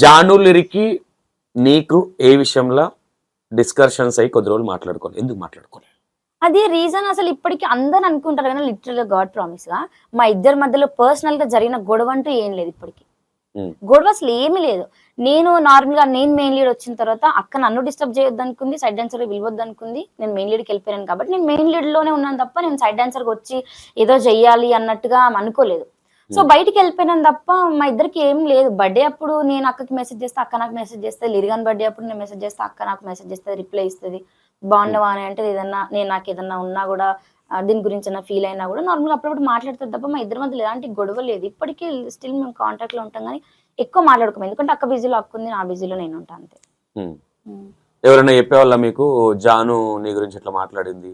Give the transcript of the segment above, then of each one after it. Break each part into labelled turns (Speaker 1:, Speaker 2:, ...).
Speaker 1: జానులిరికి నీకు ఏ విషయంలో డిస్కషన్స్ అయ్యి కొద్ది రోజులు మాట్లాడుకోవాలి ఎందుకు మాట్లాడుకోవాలి
Speaker 2: అది రీజన్ అసలు ఇప్పటికి అందరు అనుకుంటారు కానీ లిటరల్ గాడ్ ప్రామిస్గా మా ఇద్దరి మధ్యలో పర్సనల్గా జరిగిన గొడవ అంటూ ఏం లేదు ఇప్పటికి. గొడవ అసలు ఏమీ లేదు. నేను నార్మల్గా నేను మెయిన్ లీడ్ వచ్చిన తర్వాత అక్క నన్ను డిస్టర్బ్ చేయొద్దు అనుకుంది సైడ్ డాన్సర్ పిలవద్దు అనుకుంది. నేను మెయిన్ లీడ్కి వెళ్ళిపోయాను కాబట్టి నేను మెయిన్ లీడ్లోనే ఉన్నాను తప్ప నేను సైడ్ డాన్సర్ వచ్చి ఏదో చెయ్యాలి అన్నట్టుగా అనుకోలేదు. So
Speaker 1: Hmm.
Speaker 2: బయటికి వెళ్ళిపోయినాను తప్ప మా ఇద్దరికి ఏం లేదు. బర్త్డే అప్పుడు నేను అక్కకి మెసేజ్ చేస్తే అక్క నాకు మెసేజ్ చేస్తే లిరిగాన్ బర్త్డే అప్పుడు నేను మెసేజ్ చేస్తే అక్క నాకు మెసేజ్ చేస్తే రిప్లై ఇస్తుంది బాగున్నావా అని అంటే ఏదన్నా నేను నాకు ఏదన్నా ఉన్నా కూడా దీని గురించి ఏదైనా ఫీల్ అయినా కూడా నార్మల్గా అప్పుడప్పుడు మాట్లాడుతుంది తప్ప మా ఇద్దరి మధ్యలో ఎలాంటి గొడవ లేదు. ఇప్పటికీ స్టిల్ మేము కాంటాక్ట్లో ఉంటాం కానీ ఎక్కువ మాట్లాడుకోము. ఎందుకంటే అక్క బిజీలో అక్క ఉంది నా బిజీలో నేను ఉంటాను అంతే.
Speaker 1: ఉమ్.
Speaker 2: ఉమ్.
Speaker 1: ఎవరైనా చెప్పేవాళ్ళ మీకు జాను నీ గురించి ఇట్లా మాట్లాడింది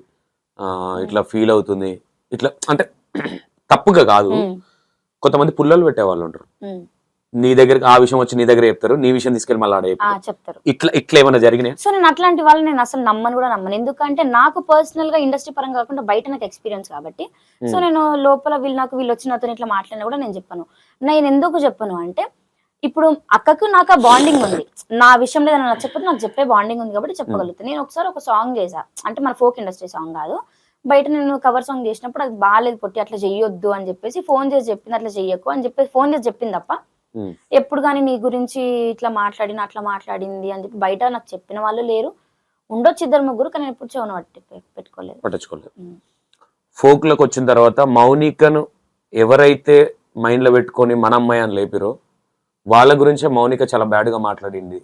Speaker 1: ఇట్లా ఫీల్ అవుతుంది ఇట్లా అంటే తప్పుగా కాదు. కొంతమంది పుల్లలు పెట్టేవాళ్ళు ఉంటారు.
Speaker 2: ఉమ్.
Speaker 1: నీ దగ్గరికి ఆ విషయం వచ్చి నీ దగ్గర చెప్తారు నీ విషయం తీసుకెళ్ళి మళ్ళీ ఆడ చెప్తారు. ఇట్లా ఇట్లా ఏమైనా జరిగినాయి?
Speaker 2: సో నేను అట్లాంటి వాళ్ళని నేను అసలు నమ్మను కూడా నమ్మను. ఎందుకంటే నాకు పర్సనల్గా ఇండస్ట్రీ పరంగా కాకుండా బయట నాకు ఎక్స్పీరియన్స్ కాబట్టి. సో నేను లోపల వీళ్ళు నాకు వీళ్ళు వచ్చి నాతో ఇట్లా మాట్లాడినా కూడా నేను చెప్పను. నేను ఎందుకు చెప్పను అంటే ఇప్పుడు అక్కకు నాకు ఆ బాండింగ్ ఉంది. నా విషయంలో ఏదైనా నచ్చకపోతే నాకు చెప్పే బాండింగ్ ఉంది కాబట్టి చెప్పగలుగుతాను నేను ఒకసారి ఒక సాంగ్ చేసా అంటే మన ఫోక్ ఇండస్ట్రీ సాంగ్ కాదు. బయట నేను కవర్ సాంగ్ చేసినప్పుడు అది బాగాలేదు పొట్టి అట్లా చెయ్యొద్దు అని చెప్పేసి ఫోన్ చేసి చెప్పింది అట్లా చెయ్యకు అని చెప్పేసి ఫోన్ చేసి చెప్పింది తప్ప. ఎప్పుడు కానీ నీ గురించి ఇట్లా మాట్లాడిన అట్లా మాట్లాడింది అని చెప్పి బయట నాకు చెప్పిన వాళ్ళు లేరు. ఉండొచ్చు ఇద్దరు ముగ్గురు కానీ నేను ఎప్పుడు చెవును పట్టి పెట్టుకోలేదు.
Speaker 1: పట్టించుకోలేదు. ఫోక్లోకి వచ్చిన తర్వాత మౌనికను ఎవరైతే మైండ్లో పెట్టుకొని మన అమ్మాయి అని లేపిరో వాళ్ళ గురించే మౌనిక చాలా బ్యాడ్గా మాట్లాడింది.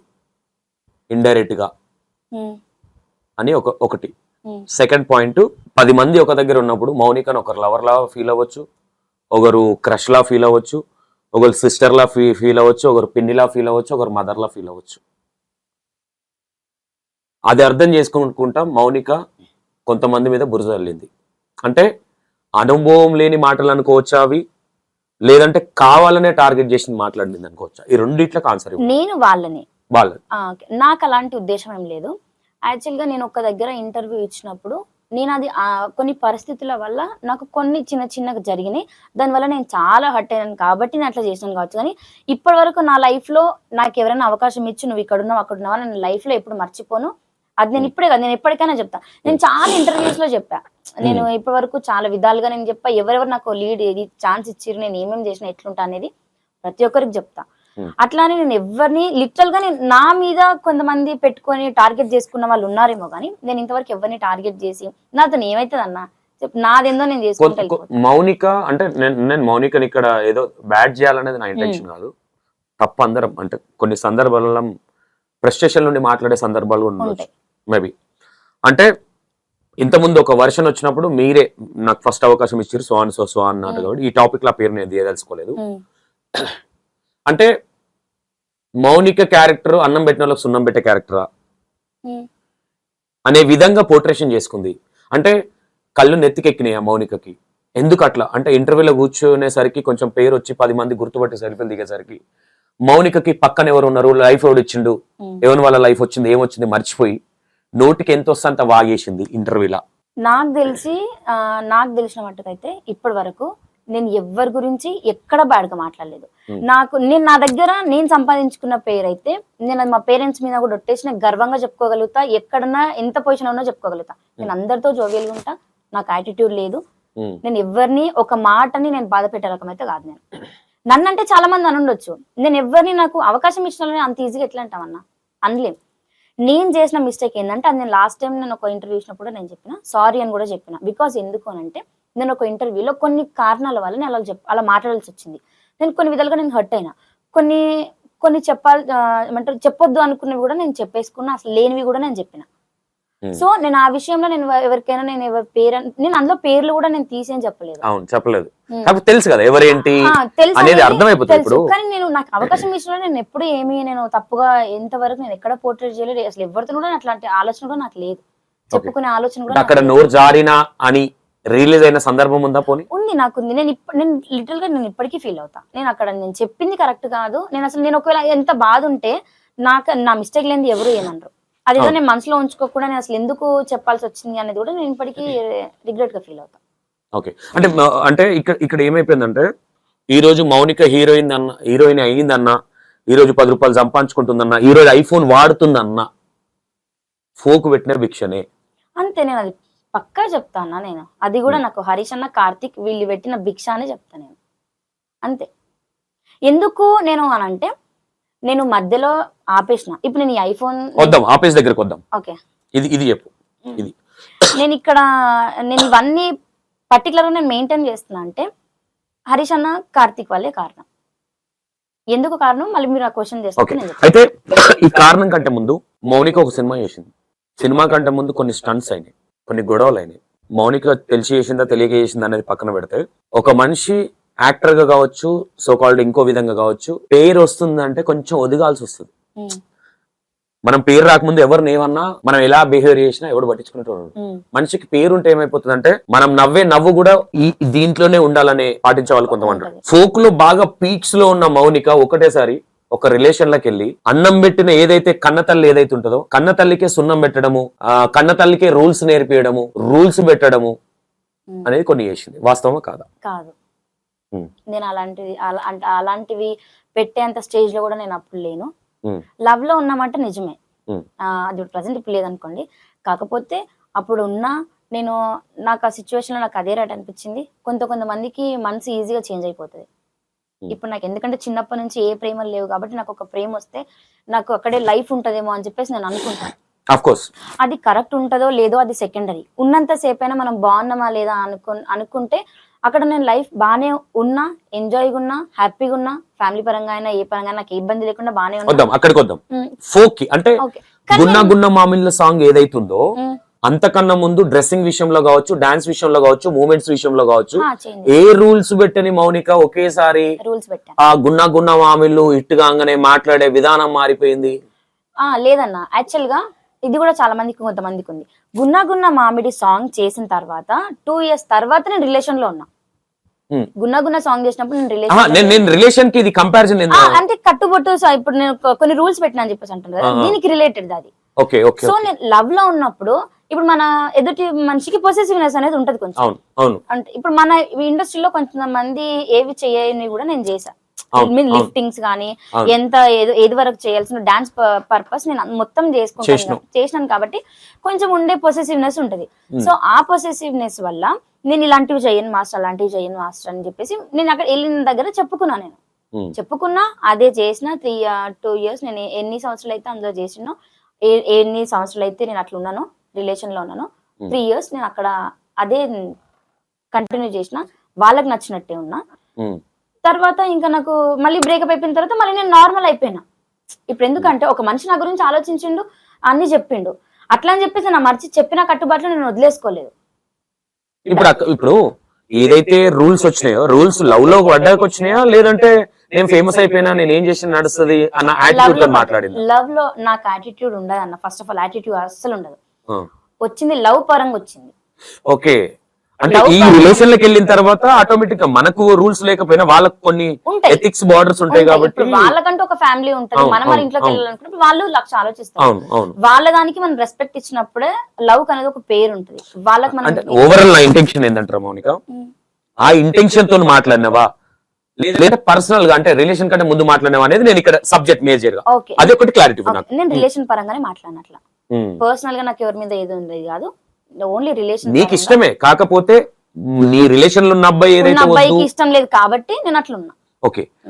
Speaker 1: ఇండైరెక్ట్గా
Speaker 2: ఉమ్,
Speaker 1: అని ఒక ఒకటి. సెకండ్ పాయింట్ పది మంది ఒక దగ్గర ఉన్నప్పుడు మౌనికను ఒకరు లవర్ లా ఫీల్ అవ్వచ్చు ఒకరు క్రష్ లా ఫీల్ అవ్వచ్చు ఒకరు సిస్టర్ లా ఫీ ఫీల్ అవ్వచ్చు ఒకరు పిన్నిలా ఫీల్ అవ్వచ్చు ఒకరు మదర్ లా ఫీల్ అవ్వచ్చు. అది అర్థం చేసుకుంటా మౌనిక కొంతమంది మీద బురద వెళ్ళింది అంటే అనుభవం లేని మాటలు అనుకోవచ్చా అవి? లేదంటే కావాలనే టార్గెట్ చేసి మాట్లాడింది అనుకోవచ్చా? ఈ రెండిట్లకు ఆన్సర్
Speaker 2: నేను వాళ్ళని.
Speaker 1: వాళ్ళు
Speaker 2: ఆ, ఓకే. నాకు అలాంటి ఉద్దేశం ఏం లేదు. యాక్చువల్గా నేను ఒక దగ్గర ఇంటర్వ్యూ ఇచ్చినప్పుడు నేను అది కొన్ని పరిస్థితుల వల్ల నాకు కొన్ని చిన్న చిన్నగా జరిగినాయి. దానివల్ల నేను చాలా హర్ట్ అయ్యాను కాబట్టి నేను అట్లా చేసాను కావచ్చు. కానీ ఇప్పటి వరకు నా లైఫ్లో నాకు ఎవరైనా అవకాశం ఇచ్చి నువ్వు ఇక్కడ ఉన్నావు అక్కడ ఉన్నావు నేను లైఫ్లో ఎప్పుడు మర్చిపోను. అది నేను ఇప్పుడే కాదు నేను ఎప్పటికైనా చెప్తా. నేను చాలా ఇంటర్వ్యూస్లో చెప్పా. నేను ఇప్పటి వరకు చాలా విధాలుగా నేను చెప్పా ఎవరెవరు నాకు లీడ్ ఏది ఛాన్స్ ఇచ్చిర్రు నేను ఏమేమి చేసిన ఎట్లుంటా అనేది ప్రతి ఒక్కరికి చెప్తా.
Speaker 1: Hmm.
Speaker 2: అట్లానే నేను ఎవరిని లిటరల్గా నేను నా మీద కొంతమంది పెట్టుకొని టార్గెట్ చేసుకున్న వాళ్ళు ఉన్నారేమో కానీ నేను ఇంతవరకు ఎవరిని టార్గెట్ చేసి నాతో ఏమైతుంది అన్న? నాదేందో నేను చేసుకుంటా
Speaker 1: కొ- కొ-
Speaker 2: వెళ్ళిపోతా.
Speaker 1: మౌనిక అంటే నేను మౌనికని ఇక్కడ ఏదో బ్యాడ్ చేయాలనేది నా ఇంటెన్షన్ కాదు. తప్పు అందరం అంటే కొన్ని సందర్భాలలో ఫ్రస్ట్రేషన్ నుండి మాట్లాడే సందర్భాలు కూడా ఉండొచ్చు. మేబీ అంటే ఇంతకుముందు ఒక వర్షన్ వచ్చినప్పుడు మీరే నాకు ఫస్ట్ అవకాశం ఇచ్చారు సో అని సో సో అన్నారు
Speaker 2: Hmm.
Speaker 1: కాబట్టి ఈ టాపిక్ లా పేరు నేను తీయదలుచుకోలేదు.
Speaker 2: Hmm.
Speaker 1: అంటే మౌనిక క్యారెక్టర్ అన్నం పెట్టిన వాళ్ళకి సున్నం పెట్టే క్యారెక్టరా. అనే విధంగా పోర్ట్రేషన్ చేసుకుంది. అంటే కళ్ళు నెత్తికెక్కినాయి ఆ మౌనికకి. ఎందుకు అట్లా అంటే ఇంటర్వ్యూలో కూర్చునేసరికి కొంచెం పేరు వచ్చి పది మంది గుర్తుపట్టి సెల్ఫీలు దిగేసరికి మౌనికకి పక్కన ఎవరు ఉన్నారు? లైఫ్ ఎవడు ఇచ్చిండు. ఎవరి వాళ్ళ లైఫ్ వచ్చింది? ఏమొచ్చింది? మర్చిపోయి నోటికి ఎంత వస్తే అంత వాగేసింది ఇంటర్వ్యూలా.
Speaker 2: నాకు తెలిసి నాకు తెలిసిన మట్టుకైతే ఇప్పటి వరకు నేను ఎవరి గురించి ఎక్కడ bad గా మాట్లాడలేదు. నాకు నేను నా దగ్గర నేను సంపాదించుకున్న పేరు అయితే నేను అది మా పేరెంట్స్ మీద కూడా ఒట్టేసి నేను గర్వంగా చెప్పుకోగలుగుతా ఎక్కడన్నా ఎంత పొజిషన్ ఉన్నా చెప్పుకోగలుగుతా. నేను అందరితో జోవియల్గా ఉంటా నాకు యాటిట్యూడ్ లేదు. నేను ఎవరిని ఒక మాటని నేను బాధ పెట్టే రకం అయితే కాదు నేను. నన్ను అంటే చాలా మంది అని ఉండొచ్చు. నేను ఎవరిని నాకు అవకాశం ఇచ్చిన అంత ఈజీగా ఎట్లా అంటామన్నా? అనలేం. నేను చేసిన మిస్టేక్ ఏంటంటే అది నేను లాస్ట్ టైం నేను ఒక ఇంటర్వ్యూ ఇచ్చినప్పుడు నేను చెప్పిన సారీ అని కూడా చెప్పిన. బికాస్ ఎందుకు అని అంటే నేను ఒక ఇంటర్వ్యూలో కొన్ని కారణాల వల్ల నేను అలా చెప్ అలా మాట్లాడాల్సి వచ్చింది. నేను కొన్ని విధాలుగా నేను హర్ట్ అయినా. కొన్ని కొన్ని చెప్పాలి ఏమంటారు చెప్పొద్దు అనుకున్నవి కూడా నేను చెప్పేసుకున్నా అసలు లేనివి కూడా నేను చెప్పిన. సో నేను ఆ విషయంలో నేను ఎవరికైనా నేను ఎవరి పేరు నేను అందులో పేర్లు కూడా నేను తీసేం చెప్పలేదు.
Speaker 1: అవును చెప్పలేదు. తెలుసు కదా ఎవరేంటి అనేది అర్థమైపోతుంది. ఇప్పుడు.
Speaker 2: కానీ నేను నాకు అవకాశం ఇచ్చిన నేను ఎప్పుడు ఏమీ నేను తప్పుగా ఎంతవరకు నేను ఎక్కడ పోర్ట్రేట్ చేయలేదు. అసలు ఎవరితో కూడా అట్లాంటి ఆలోచన కూడా నాకు లేదు. చెప్పుకునే ఆలోచన కూడా
Speaker 1: అక్కడ నోరు జారినా అని రిలీజ్ అయిన సందర్భం ఉందా పోనీ?
Speaker 2: ఉంది నాకుంది. నేను ఇప్పుడు నేను లిటిల్గా నేను ఇప్పటికీ ఫీల్ అవుతా. నేను అక్కడ నేను చెప్పింది కరెక్ట్ కాదు. నేను అసలు నేను ఒకవేళ ఎంత బాధ ఉంటే నాకు నా మిస్టేక్ లేనిది ఎవరు ఏమనరు. అదేదో. నేను మనసులో ఉంచుకోకుండా నేను అసలు ఎందుకు చెప్పాల్సి వచ్చింది అనేది కూడా నేను ఇప్పటికీ రిగ్రెట్గా ఫీల్ అవుతా.
Speaker 1: ఓకే. అంటే మ- అంటే ఇక్కడ ఇక్కడ ఏమైపోయిందంటే ఈ రోజు మౌనిక హీరోయిన్ అన్న హీరోయిన్ అయ్యిందన్న ఈ రోజు పది రూపాయలు సంపాదించుకుంటుందన్న ఈ రోజు ఐఫోన్ వాడుతుందన్న ఫోక్ పెట్టిన భిక్షనే.
Speaker 2: అంతే నేను అది పక్కా చెప్తానా నేను? అది కూడా నాకు హరీష్ అన్న కార్తిక్ వీళ్ళు పెట్టిన భిక్ష అని చెప్తా నేను. అంతే. ఎందుకు నేను అని అంటే నేను మధ్యలో ఆపేసిన. ఇప్పుడు నేను ఈ ఐఫోన్
Speaker 1: వద్దాం ఆఫీస్ దగ్గరకు వద్దాం.
Speaker 2: ఓకే.
Speaker 1: ఇది ఇది చెప్పు. ఇది.
Speaker 2: నేను ఇక్కడ నేను ఇవన్నీ పర్టికులర్గా నేను మెయింటైన్ చేస్తున్నా అంటే హరీష్ అన్న కార్తిక్ వాళ్ళే కారణం. ఎందుకు కారణం? మళ్ళీ మీరు ఆ క్వశ్చన్
Speaker 1: ఓకే.
Speaker 2: చేస్తే నేను చెప్తాను.
Speaker 1: అయితే ఈ కారణం కంటే ముందు మౌనిక ఒక సినిమా చేసింది. సినిమా కంటే ముందు కొన్ని స్టంట్స్ అయినాయి. కొన్ని గొడవలు అయినాయి. మౌనిక తెలిసి చేసిందా తెలియక చేసిందా అనేది పక్కన పెడితే ఒక మనిషి యాక్టర్గా కావచ్చు సో కాల్డ్ ఇంకో విధంగా కావచ్చు పేరు వస్తుందంటే కొంచెం ఒదిగాల్సి వస్తుంది. మనం పేరు రాకముందు ఎవరిని ఏమన్నా మనం ఎలా బిహేవ్ చేసినా ఎవడు పట్టించుకునేటోడు
Speaker 2: ఉమ్,
Speaker 1: మనిషికి పేరు ఉంటే ఏమైపోతుందంటే మనం నవ్వే నవ్వు కూడా ఈ దీంట్లోనే ఉండాలని పాటించే వాళ్ళు కొంతమంది. ఫోక్లో బాగా పీక్స్లో ఉన్న మౌనిక ఒకటేసారి ఒక రిలేషన్లోకి వెళ్ళి అన్నం పెట్టిన ఏదైతే కన్న తల్లి ఏదైతే ఉంటుందో కన్న తల్లికే సున్నం పెట్టడము ఆ కన్న తల్లికే రూల్స్ నేర్పియడము రూల్స్ పెట్టడము. అనేది కొన్ని చేసింది. వాస్తవమా కాదా?
Speaker 2: కాదు. నేను అలాంటివి అలాంటివి పెట్టేంత స్టేజ్లో కూడా నేను అప్పుడు లేను. లవ్లో ఉన్నామంటే నిజమే. అది ప్రజెంట్ ఇప్పుడు లేదనుకోండి. కాకపోతే అప్పుడు ఉన్నా నేను నాకు ఆ సిచ్యువేషన్లో నాకు అదే రైట్ అనిపించింది. కొంత కొంతమందికి మనసు ఈజీగా చేంజ్ అయిపోతుంది. ఇప్పుడు నాకు ఎందుకంటే చిన్నప్పటి నుంచి ఏ ప్రేమలు లేవు కాబట్టి నాకు ఒక ప్రేమ వస్తే నాకు అక్కడే లైఫ్ ఉంటదేమో అని చెప్పేసి నేను అనుకుంటాను
Speaker 1: కోర్స్
Speaker 2: అది కరెక్ట్ ఉంటుందో లేదో అది సెకండరీ ఉన్నంత సేపైనా మనం బాగున్నామా లేదా అనుకు అనుకుంటే అక్కడ నేను లైఫ్ బాగానే ఉన్నా ఎంజాయ్గా ఉన్నా హ్యాపీగా ఉన్నా ఫ్యామిలీ పరంగా అయినా ఏ పరంగా నాకు ఇబ్బంది లేకుండా బాగానే ఉన్నా.
Speaker 1: అక్కడికి వద్దాం. ఫోక్ అంటే గున్న గున్న మామిళ్ళ సాంగ్ ఏదైతుందో అంతకన్నా ముందు డ్రెస్సింగ్ విషయంలో కావచ్చు డాన్స్ విషయంలో కావచ్చు మూమెంట్స్ విషయంలో కావచ్చు ఏ రూల్స్ పెట్టని మౌనిక ఒకేసారి ఆ గున్న గున్న మామిళ్ళు ఇట్టు కాగానే మాట్లాడే విధానం మారిపోయింది?
Speaker 2: ఆ లేదన్న. యాక్చువల్గా ఇది కూడా చాలా మందికి కొంతమందికి ఉంది. గున్న గున్న మామిడి సాంగ్ చేసిన తర్వాత టూ ఇయర్స్ తర్వాత నేను రిలేషన్లో ఉన్నా. గున్న గున్న సాంగ్ చేసినప్పుడు నేను రిలేషన్
Speaker 1: నేను రిలేషన్కి ఇది కంపారిజన్
Speaker 2: అంటే కట్టుబొట్టు ఇప్పుడు నేను కొన్ని రూల్స్ పెట్టినా అని చెప్పేసి అంటాను కదా
Speaker 1: ఆ, ఆ.
Speaker 2: దీనికి రిలేటెడ్ అది. సో నేను లవ్లో ఉన్నప్పుడు ఇప్పుడు మన ఎదుటి మనిషికి పొసెసివ్నెస్ అనేది ఉంటది కొంచెం.
Speaker 1: అవును అవును.
Speaker 2: అంటే ఇప్పుడు మన ఇండస్ట్రీలో కొంతమంది ఏవి చేయని కూడా నేను చేశా.
Speaker 1: అవును,
Speaker 2: మీన్
Speaker 1: అవును.
Speaker 2: లిఫ్టింగ్స్ కానీ. ఎంత ఏదో ఏది వరకు చేయాల్సిన డాన్స్ పర్పస్ నేను మొత్తం చేసుకుంటాను చేసినాను కాబట్టి కొంచెం ఉండే పొసెసివ్నెస్ ఉంటది. సో ఆ పొసెసివ్నెస్ వల్ల నేను ఇలాంటివి చేయను మాస్టర్ అలాంటివి చేయను మాస్టర్ అని చెప్పేసి నేను అక్కడ వెళ్ళిన దగ్గర చెప్పుకున్నా నేను. చెప్పుకున్నా అదే చేసిన త్రీ టూ ఇయర్స్ నేను ఎన్ని సంవత్సరాలు అయితే అందులో చేసినో ఎన్ని సంవత్సరాలు అయితే నేను అట్లా ఉన్నానో రిలేషన్లో ఉన్నానో. త్రీ ఇయర్స్ నేను అక్కడ అదే కంటిన్యూ చేసిన. వాళ్ళకి నచ్చినట్టే ఉన్నా. తర్వాత ఇంకా నాకు మళ్ళీ బ్రేకప్ అయిపోయిన తర్వాత మళ్ళీ నేను నార్మల్ అయిపోయినా. ఇప్పుడు ఎందుకంటే ఒక మనిషి నా గురించి ఆలోచించిండు అన్ని చెప్పిండు. అట్లా అని చెప్పేసి నా మర్చి చెప్పిన కట్టుబాట్లు నేను వదిలేసుకోలేదు.
Speaker 1: ఇప్పుడు ఇప్పుడు ఏదైతే రూల్స్ వచ్చినాయో రూల్స్ లవ్లో పడ్డాక వచ్చినాయా? లేదంటే నేను ఫేమస్ అయిపోయినా నేను ఏం చేసిన నడుస్తుంది అన్న
Speaker 2: లవ్
Speaker 1: యాటిట్యూడ్లో మాట్లాడింది?
Speaker 2: లవ్లో నాకు యాటిట్యూడ్ ఉండదు అన్న ఫస్ట్ ఆఫ్ ఆల్ యాటిట్యూడ్ అస్సలు ఉండదు. వచ్చింది లవ్ పరంగా వచ్చింది.
Speaker 1: ఓకే. అంటే ఈ రిలేషన్లోకి వెళ్ళిన తర్వాత ఆటోమేటిక్గా మనకు రూల్స్ లేకపోయినా వాళ్ళకు కొన్ని ఎథిక్స్ బార్డర్స్ ఉంటాయి. కాబట్టి
Speaker 2: వాళ్ళకంటూ ఒక ఫ్యామిలీ ఉంటుంది. మనం మన ఇంట్లోకి. వెళ్ళాలనుకున్నప్పుడు వాళ్ళు లక్ష ఆలోచిస్తారు. వాళ్ళ దానికి మనం రెస్పెక్ట్ ఇచ్చినప్పుడే లవ్ అనేది ఒక పేరు ఉంటుంది. వాళ్ళకి మనం
Speaker 1: ఓవరాల్ నా ఇంటెన్షన్ ఏంటంటారా మౌనిక. ఆ ఇంటెన్షన్తో మాట్లాడినవా? లేదా పర్సనల్గా అంటే రిలేషన్ కంటే ముందు మాట్లాడినవా అనేది నేను ఇక్కడ సబ్జెక్ట్
Speaker 2: మేజర్గా.
Speaker 1: అది ఒకటి క్లారిటీ
Speaker 2: నేను రిలేషన్ పరంగానే మాట్లాడినట్లా. పర్సనల్గా నాకు ఎవరి మీద ఏది ఉంది కాదు. ఓన్లీ రిలేషన్
Speaker 1: నీకు ఇష్టమే. కాకపోతే నీ రిలేషన్లో ఉన్న అబ్బాయి ఏదైతే
Speaker 2: అబ్బాయికి ఇష్టం లేదు కాబట్టి నేను అట్లా ఉన్నా
Speaker 1: ఓకే.